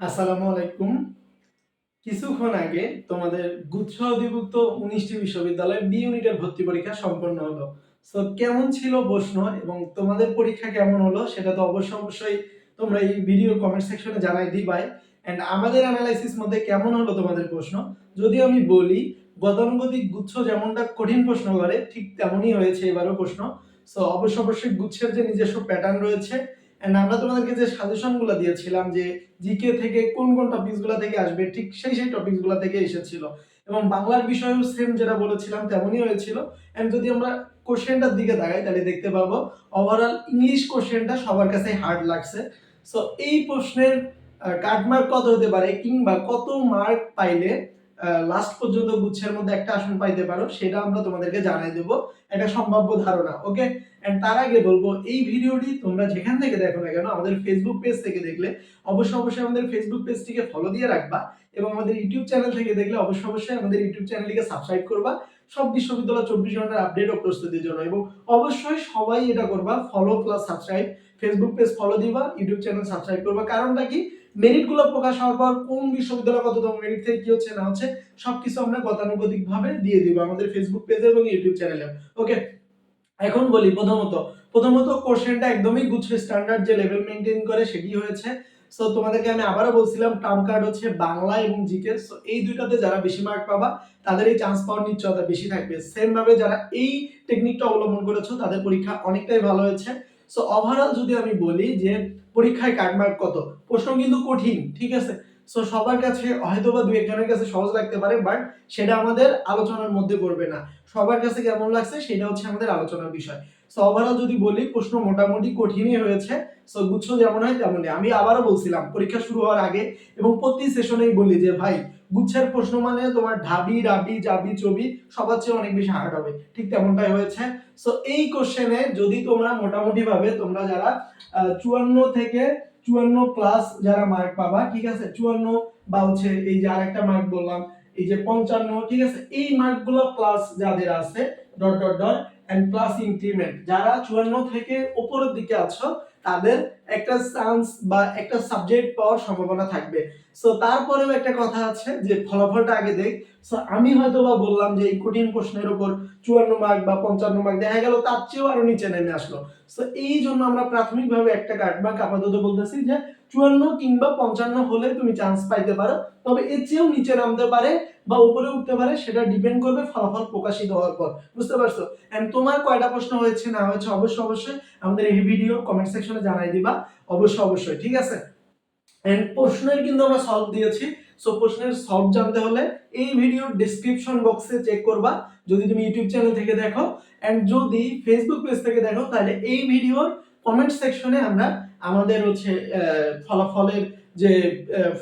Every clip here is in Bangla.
আসসালামু আলাইকুম। কিছুক্ষণ আগে তোমাদের গুচ্ছ অধিভুক্ত উনিশটি বিশ্ববিদ্যালয়ে বি ইউনিটের ভর্তি পরীক্ষা সম্পন্ন হলো। সো কেমন ছিল প্রশ্ন এবং তোমাদের পরীক্ষা কেমন হলো সেটা তো অবশ্যই অবশ্যই তোমরা এই ভিডিও কমেন্ট সেকশনে জানাই দিবাই। অ্যান্ড আমাদের অ্যানালাইসিস মধ্যে কেমন হলো তোমাদের প্রশ্ন? যদি আমি বলি, গতানুগতিক গুচ্ছ যেমনটা কঠিন প্রশ্ন করে, ঠিক তেমনই হয়েছে এবারও প্রশ্ন। সো অবশ্য অবশ্যই গুচ্ছের যে নিজস্ব প্যাটার্ন রয়েছে এন্ড আমরা তোমাদেরকে যে সাজেশনগুলো দিয়েছিলাম যে জিকে থেকে কোন কোন টপিকসগুলো থেকে আসবে, ঠিক সেই সেই টপিকসগুলো থেকে এসেছিল। এবং বাংলার বিষয়েও সেম যেটা বলেছিলাম, তেমনই হয়েছিল। এন্ড যদি আমরা কোশ্চেনটার দিকে তাকাই, তাহলে দেখতে পাবো ওভারঅল ইংলিশ কোশ্চেনটা সবার কাছে হার্ড লাগছে। সো এই প্রশ্নের কাট মার্ক কত হতে পারে কিংবা কত মার্ক পাইলে লাস্ট পর্যন্ত গুচ্ছের মধ্যে একটা আসন পাইতে পারো, সেটা আমরা তোমাদেরকে জানাই দেবো। একটা সম্ভাব্য ধারণা ওকে এন্ড তার আগে বলব, এই ভিডিওটি তোমরা যেখান থেকে দেখো না কেন, আমাদের ফেসবুক পেজ থেকে দেখলে অবশ্যই অবশ্যই আমাদের ফেসবুক পেজটিকে ফলো দিয়ে রাখবা এবং আমাদের ইউটিউব চ্যানেল থেকে দেখলে অবশ্যই অবশ্যই আমাদের ইউটিউব চ্যানেলটিকে সাবস্ক্রাইব করবা। সব বিশ্ববিদ্যালয় চব্বিশ ঘণ্টার আপডেট ও প্রস্তুতির জন্য এবং অবশ্যই সবাই এটা করবা follow plus subscribe Facebook page follow দিবা ইউটিউব চ্যানেল সাবস্ক্রাইব করবা। কারণটা কি? মেরিটগুলো প্রকাশ হওয়ার পর কোন বিশ্ববিদ্যালয় কততম মেরিট থেকে কি হচ্ছে না হচ্ছে, সবকিছু আমরা গতানুগতিক ভাবে দিয়ে দিব আমাদের ফেসবুক পেজে এবং ইউটিউব চ্যানেলে ওকে এখন বলি প্রথমত প্রথমত কোশ্চেনটা একদমই গুচ্ছ স্ট্যান্ডার্ড যে লেভেল মেনটেন করে সেটি হয়েছে। সো তোমাদেরকে আমি আবারও বলছিলাম টার্ম কার্ড হচ্ছে বাংলা এবং জিকে সো এই দুইটাতে যারা বেশি মার্ক পাবা, তাদের এই চান্স পাওয়ার নিশ্চয়তা বেশি থাকবে। সেম ভাবে যারা এই টেকনিকটা অবলম্বন করেছ, তাদের পরীক্ষা অনেকটাই ভালো হয়েছে। সো ওভারঅল যদি আমি বলি যে পরীক্ষায় কাটমার্ক কত? প্রশ্ন কিন্তু কঠিন, ঠিক আছে? সো সবার কাছে হয়তো বা দু একজনের কাছে সহজ লাগতে পারে বাট সেটা আমাদের আলোচনার মধ্যে পড়বে না। সবার কাছে কেমন লাগছে সেটা হচ্ছে আমাদের আলোচনার বিষয়। সো ওভারঅল যদি বলি, প্রশ্ন মোটামুটি কঠিনই হয়েছে। সো গুচ্ছ যেমন হয় তেমনই। আমি আবারও বলছিলাম, পরীক্ষা শুরু হওয়ার আগে এবং প্রতি সেশনেই বলি যে, ভাই গুচ্ছের প্রশ্ন মানে তোমার ঢাবি, রাবি, জাবি, চবি, সবার চেয়ে অনেক বেশি হার্ড হবে। ঠিক তেমনটাই হয়েছে। সো এই কোশ্চেনে যদি তোমরা মোটামুটি ভাবে তোমরা যারা চুয়ান্ন থেকে চুয়ান্ন প্লাস যারা মার্ক পাবা, ঠিক আছে? চুয়ান্ন বা হচ্ছে এই যে আরেকটা মার্ক বললাম, এই যে পঞ্চান্ন, ঠিক আছে? এই মার্কগুলো প্লাস যাদের আছে dot dot dot and plus increment যারা চুয়ান্ন থেকে উপরের দিকে আছো তাদের একটা চান্স বা একটা সাবজেক্ট পাওয়ার সম্ভাবনা থাকবে। সো তারপরেও একটা কথা আছে যে ফলাফলটা আগে দেখ। সো আমি হয়তো বা বললাম যে এই কঠিন প্রশ্নের উপর চুয়ান্ন মার্ক বা পঞ্চান্ন মার্ক দেখা গেল, তার চেয়েও আরও নিচে নেমে আসলো। সো এই জন্য আমরা প্রাথমিকভাবে একটা কাট মার্ক আপাতত বলতেছি যে চুয়ান্ন কিংবা পঞ্চান্ন হলে তুমি চান্স পাইতে পারো। তবে এর চেয়েও নিচে নামতে পারে বা উপরে উঠতে পারে, সেটা ডিপেন্ড করবে ফলাফল প্রকাশিত হওয়ার পর। বুঝতে পারছ? এন্ড তোমার কয়টা প্রশ্ন হয়েছে না হয়েছে, অবশ্যই অবশ্যই আমাদের এই ভিডিও কমেন্ট সেকশনে জানাই দিবা। অবশ্যই অবশ্যই, ঠিক আছে? এন্ড প্রশ্নের কিন্তু আমরা সলভ দিয়েছি। সো প্রশ্নের সলভ জানতে হলে এই ভিডিওর ডেসক্রিপশন বক্সে চেক করবা। যদি তুমি ইউটিউব চ্যানেল থেকে দেখো এন্ড যদি ফেসবুক পেজ থেকে দেখো, তাহলে এই ভিডিওর কমেন্ট সেকশনে আমরা আমাদের হচ্ছে ফলাফলের যে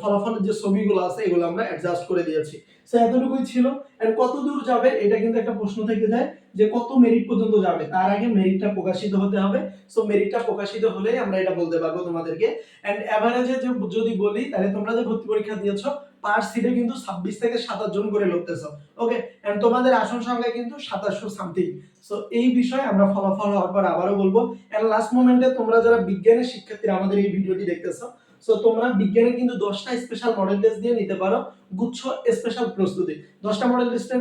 ফলাফলের যে ছবিগুলো আছে, এগুলো আমরা অ্যাডজাস্ট করে দিয়েছি। সো এতটুকুই ছিল। এন্ড কত দূর যাবে, এটা কিন্তু একটা প্রশ্ন থেকে যায় যে, কত মেরিট পর্যন্ত যাবে। তার আগে মেরিটটা প্রকাশিত হতে হবে। সো মেরিটটা প্রকাশিত হলে আমরা এটা বলতে পারব তোমাদেরকে। এন্ড এভারেজে যে, যদি বলি, তাহলে তোমরা যে ভর্তি পরীক্ষা দিয়েছ পার সিটে কিন্তু ছাব্বিশ থেকে সাতাশ জন করে লড়তেছো ওকে এন্ড তোমাদের আসন সংখ্যা কিন্তু সাতাশশো সামথিং সো এই বিষয়ে আমরা ফলাফল হওয়ার পর আবারও বলব। এন্ড লাস্ট মোমেন্টে তোমরা যারা বিজ্ঞানের শিক্ষার্থীরা আমাদের এই ভিডিওটি দেখতেছো সো তোমরা বিজ্ঞানের কিন্তু দশটা স্পেশাল মডেল টেস্ট দিয়ে নিতে পারো। গুচ্ছ স্পেশাল প্রস্তুতি। দশটা মডেল টেস্টের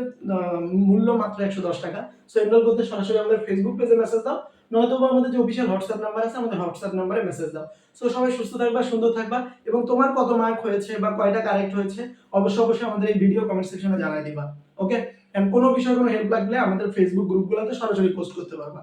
মূল্য মাত্র একশো দশ টাকা। সো এনরোল করতে সরাসরি আমাদের ফেসবুক পেজে মেসেজ দাও। নয়তো আমাদের যে অফিসিয়াল হোয়াটসঅ্যাপ নাম্বার আছে, আমাদের হোয়াটসঅ্যাপ নাম্বারে মেসেজ দাও। সো সবাই সুস্থ থাকবা, সুন্দর থাকবা এবং তোমার কত মার্ক হয়েছে বা কয়টা কারেক্ট হয়েছে অবশ্যই অবশ্যই আমাদের এই ভিডিও কমেন্ট সেকশনে জানাই দিবা। ওকে এন্ড কোনো বিষয়ে কোনো হেল্প লাগলে আমাদের ফেসবুক গ্রুপগুলোতে সরাসরি পোস্ট করতে পারবা।